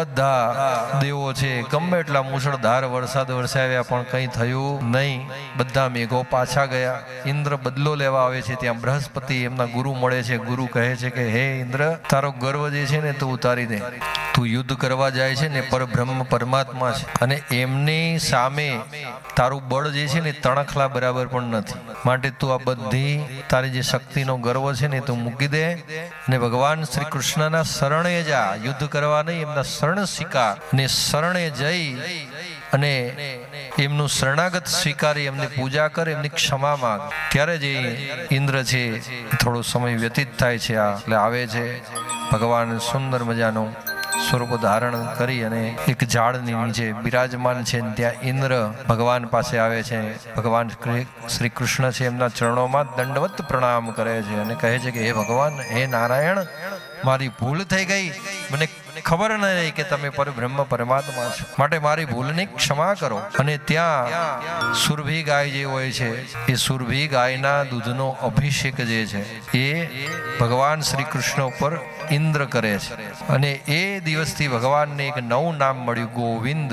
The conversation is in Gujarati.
બધા દેવો છે, ગમે એટલા મુશળધાર વરસાદ વરસાવ્યા પણ કંઈ થયું નહીં. બધા મેઘો પાછા ગયા. ઇન્દ્ર બદલો લેવા આવે છે, ત્યાં બૃહસ્પતિ એમના ગુરુ મળે છે. ગુરુ કહે છે કે, હે ઇન્દ્ર, તારો ગર્વ જે છે ને તું ઉતારી દે. તું યુદ્ધ કરવા જાય છે ને પરબ્રહ્મ પરમાત્મા છે. અને એમની સામે તારું બળ જે છે ને તણખલા બરાબર પણ નથી. માટે તું આ બધી તારી જે શક્તિનો ગર્વ છે ને તું મૂકી દે અને ભગવાન શ્રી કૃષ્ણના શરણે જા યુદ્ધ કરવા નહીં, એમના શરણ સ્વીકાર ને શરણે જઈ અને એમનું શરણાગત સ્વીકારી, એમની પૂજા કર, એમની ક્ષમા માંગ. ત્યારે જે ઇન્દ્ર છે, થોડો સમય વ્યતીત થાય છે આ, એટલે આવે છે. ભગવાન સુંદર મજાનું સ્વરૂપ ધારણ કરી અને એક ઝાડની નીચે બિરાજમાન છે ત્યાં ઇન્દ્ર ભગવાન પાસે આવે છે. ભગવાન શ્રી- કૃષ્ણ છે એમના ચરણોમાં દંડવત પ્રણામ કરે છે અને કહે છે કે, હે ભગવાન, હે નારાયણ, મારી ભૂલ થઈ ગઈ. મને ખબર ન રહી કે તમે પરબ્રહ્મ પરમાત્મા છો. માટે મારી ભૂલની ક્ષમા કરો. અને ત્યાં સુરભી ગાય જે હોય છે, એ સુરભી ગાયના દૂધનો અભિષેક જે છે, એ ભગવાન શ્રી કૃષ્ણ ઉપર ઇન્દ્ર કરે છે. અને એ દિવસથી ભગવાનને એક નવું નામ મળ્યું, ગોવિંદ.